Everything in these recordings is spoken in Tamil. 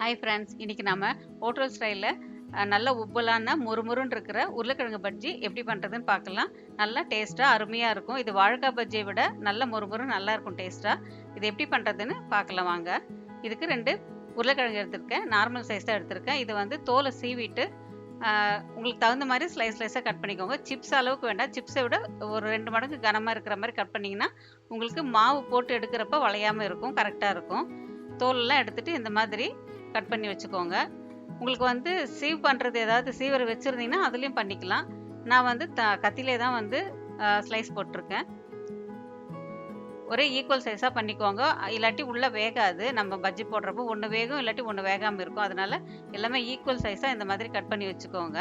ஹாய் ஃப்ரெண்ட்ஸ் இன்றைக்கி நம்ம ஹோட்டல் ஸ்டைலில் நல்ல உப்பலான முறுமுறுன்னு இருக்கிற உருளைக்கிழங்கு பஜ்ஜி எப்படி பண்ணுறதுன்னு பார்க்கலாம். நல்லா டேஸ்ட்டாக அருமையாக இருக்கும். இது வாழைக்காய் பஜ்ஜியை விட நல்ல முறுமுறு நல்லா இருக்கும் டேஸ்ட்டாக இது எப்படி பண்ணுறதுன்னு பார்க்கலாம் வாங்க. இதுக்கு ரெண்டு உருளைக்கிழங்கு எடுத்திருக்கேன். நார்மல் சைஸ் தான் எடுத்திருக்கேன். இது வந்து தோலை சீவிட்டு உங்களுக்கு தகுந்த மாதிரி ஸ்லைஸ் ஸ்லைஸாக கட் பண்ணிக்கோங்க. சிப்ஸ் அளவுக்கு வேண்டாம். சிப்ஸை விட ஒரு ரெண்டு மடங்கு கனமாக இருக்கிற மாதிரி கட் பண்ணிங்கன்னா உங்களுக்கு மாவு போட்டு எடுக்கிறப்ப வளையாமல் இருக்கும். கரெக்டாக இருக்கும். தோலெல்லாம் எடுத்துகிட்டு இந்த மாதிரி கட் பண்ணி வச்சுக்கோங்க. உங்களுக்கு வந்து சீவ் பண்ணுறது ஏதாவது சீவர் வச்சுருந்தீங்கன்னா அதுலேயும் பண்ணிக்கலாம். நான் வந்து த கத்திலே தான் வந்து ஸ்லைஸ் போட்டிருக்கேன். ஒரே ஈக்குவல் சைஸாக பண்ணிக்கோங்க. இல்லாட்டி உள்ளே வேகாது. நம்ம பஜ்ஜி போடுறப்போ ஒன்று வேகும் இல்லாட்டி ஒன்று வேகாமல் இருக்கும். அதனால எல்லாமே ஈக்குவல் சைஸாக இந்த மாதிரி கட் பண்ணி வச்சுக்கோங்க.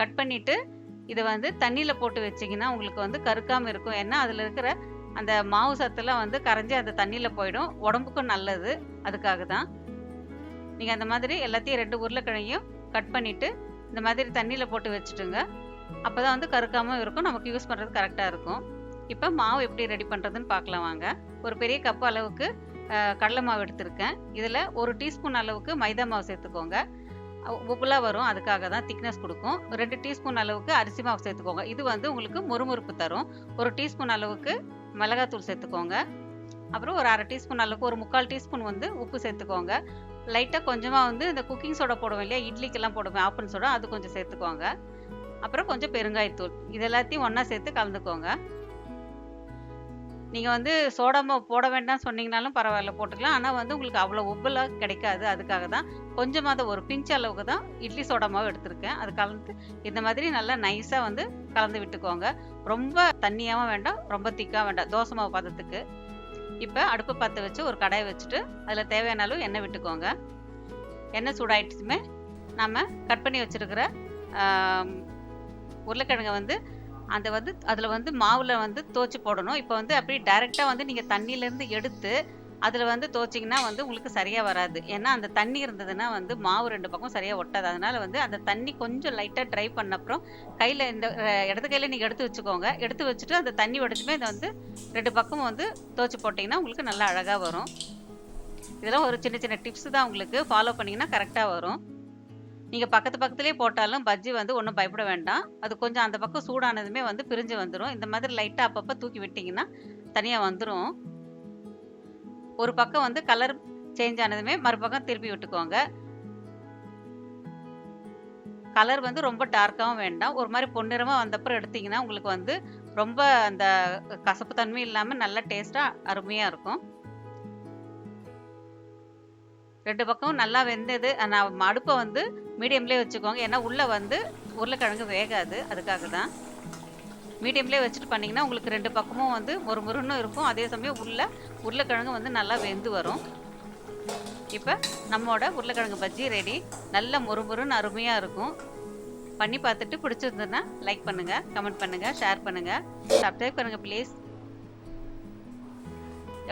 கட் பண்ணிவிட்டு இதை வந்து தண்ணியில் போட்டு வச்சிங்கன்னா உங்களுக்கு வந்து கருக்காமல் இருக்கும். ஏன்னா அதில் இருக்கிற அந்த மாவு சத்துலாம் வந்து கரைஞ்சி அந்த தண்ணியில் போயிடும். உடம்புக்கும் நல்லது. அதுக்காக தான். நீங்கள் அந்த மாதிரி எல்லாத்தையும் ரெண்டு உருளைக்கிழங்கையும் கட் பண்ணிவிட்டு இந்த மாதிரி தண்ணியில் போட்டு வச்சுட்டுங்க. அப்போ தான் வந்து கருக்காமல் இருக்கும். நமக்கு யூஸ் பண்ணுறது கரெக்டாக இருக்கும். இப்போ மாவு எப்படி ரெடி பண்ணுறதுன்னு பார்க்கலாம் வாங்க. ஒரு பெரிய கப் அளவுக்கு கடலை மாவு எடுத்திருக்கேன். இதில் ஒரு டீஸ்பூன் அளவுக்கு மைதா மாவு சேர்த்துக்கோங்க. உப்புலாக வரும். அதுக்காக தான் திக்னஸ் கொடுக்கும். ரெண்டு டீஸ்பூன் அளவுக்கு அரிசி மாவு சேர்த்துக்கோங்க. இது வந்து உங்களுக்கு முறுமுறுப்பு தரும். ஒரு டீஸ்பூன் அளவுக்கு மிளகாத்தூள் சேர்த்துக்கோங்க. அப்புறம் ஒரு அரை டீஸ்பூன் அளவுக்கு ஒரு முக்கால் டீஸ்பூன் வந்து உப்பு சேர்த்துக்கோங்க. லைட்டாக கொஞ்சமாக வந்து இந்த குக்கிங் சோடா போடுவேன் இல்லையா? இட்லிக்கெல்லாம் போடுவேன் ஆப்பன் சோடா அது கொஞ்சம் சேர்த்துக்கோங்க அப்புறம் கொஞ்சம் பெருங்காயத்தூள் இது எல்லாத்தையும் ஒன்றா சேர்த்து கலந்துக்கோங்க நீங்கள் வந்து சோடா போட வேண்டாம் சொன்னீங்கனாலும் பரவாயில்ல போட்டுக்கலாம். ஆனால் வந்து உங்களுக்கு அவ்வளோ உப்புலாம் கிடைக்காது அதுக்காக தான். கொஞ்சமாக தான் ஒரு பிஞ்ச் அளவுக்கு தான் இட்லி சோடாமாவும் எடுத்திருக்கேன். அது கலந்து இந்த மாதிரி நல்லா நைஸாக வந்து கலந்து விட்டுக்கோங்க. ரொம்ப தண்ணியாகவும் வேண்டாம் ரொம்ப திக்காக வேண்டாம். தோசை மாவு பதத்துக்கு. இப்போ அடுப்பு பற்ற வச்சு ஒரு கடாயை வச்சுட்டு அதில் தேவையான அளவு எண்ணெய் விட்டுக்கோங்க. எண்ணெய் சூடாயிடுச்சுமே நம்ம கட் பண்ணி வச்சுருக்கிற உருளைக்கிழங்கை வந்து அந்த வந்து அதில் வந்து மாவில் வந்து தோச்சி போடணும். இப்போ வந்து அப்படி டைரெக்டாக வந்து நீங்கள் தண்ணியிலேருந்து எடுத்து அதில் வந்து தோச்சிங்கன்னா வந்து உங்களுக்கு சரியாக வராது. ஏன்னா அந்த தண்ணி இருந்ததுன்னா வந்து மாவு ரெண்டு பக்கம் சரியாக ஒட்டாது. அதனால் வந்து அந்த தண்ணி கொஞ்சம் லைட்டாக ட்ரை பண்ண அப்புறம் கையில் இந்த இடது கையில் நீங்கள் எடுத்து வச்சுக்கோங்க. எடுத்து வச்சுட்டு அந்த தண்ணி உடச்சுமே இதை வந்து ரெண்டு பக்கமும் வந்து தோச்சி போட்டிங்கன்னா உங்களுக்கு நல்லா அழகாக வரும். இதெல்லாம் ஒரு சின்ன சின்ன டிப்ஸ் தான் உங்களுக்கு. ஃபாலோ பண்ணிங்கன்னா கரெக்டாக வரும். நீங்கள் பக்கத்து பக்கத்துலேயே போட்டாலும் பஜ்ஜி வந்து ஒன்றும் பயப்பட வேண்டாம். அது கொஞ்சம் அந்த பக்கம் சூடானதுமே வந்து பிரிஞ்சு வந்துடும் இந்த மாதிரி லைட்டாக அப்பப்போ தூக்கி விட்டிங்கன்னா தனியாக வந்துடும் ஒரு பக்கம் வந்து கலர் சேஞ்ச் ஆனதுமே மறுபக்கம் திருப்பி விட்டுக்கோங்க. கலர் வந்து ரொம்ப டார்க்காகவும் வேண்டாம். ஒரு மாதிரி பொன்னிறமாக வந்தப்புறம் எடுத்தீங்கன்னா உங்களுக்கு வந்து ரொம்ப அந்த கசப்பு தன்மை இல்லாமல் நல்ல டேஸ்ட்டாக அருமையாக இருக்கும். ரெண்டு பக்கம் நல்லா வெந்தது. நான் அடுப்பை வந்து மீடியம்லேயே வச்சுக்கோங்க. ஏன்னா உள்ளே வந்து உருளைக்கிழங்கு வேகாது. அதுக்காக தான் மீடியம்லேயே வச்சுட்டு பண்ணிங்கன்னா உங்களுக்கு ரெண்டு பக்கமும் வந்து ஒரு முருன்னு இருக்கும். அதே சமயம் உள்ள உருளைக்கிழங்கு வந்து நல்லா வெந்து வரும். இப்போ நம்மோட உருளைக்கிழங்கு பஜ்ஜி ரெடி நல்ல முறுமுறுன்னு அருமையாக இருக்கும். பண்ணி பார்த்துட்டு பிடிச்சிருந்ததுன்னா லைக் பண்ணுங்கள் கமெண்ட் பண்ணுங்கள் ஷேர் பண்ணுங்கள் சப்ஸ்கிரைப் பண்ணுங்கள் ப்ளீஸ்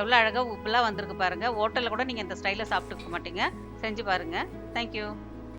எவ்வளோ அழகாக உப்புலாம் வந்திருக்கு பாருங்கள் ஹோட்டலில் கூட நீங்கள் இந்த ஸ்டைலில் சாப்பிட்டுக்க மாட்டீங்க. செஞ்சு பாருங்கள் தேங்க்யூ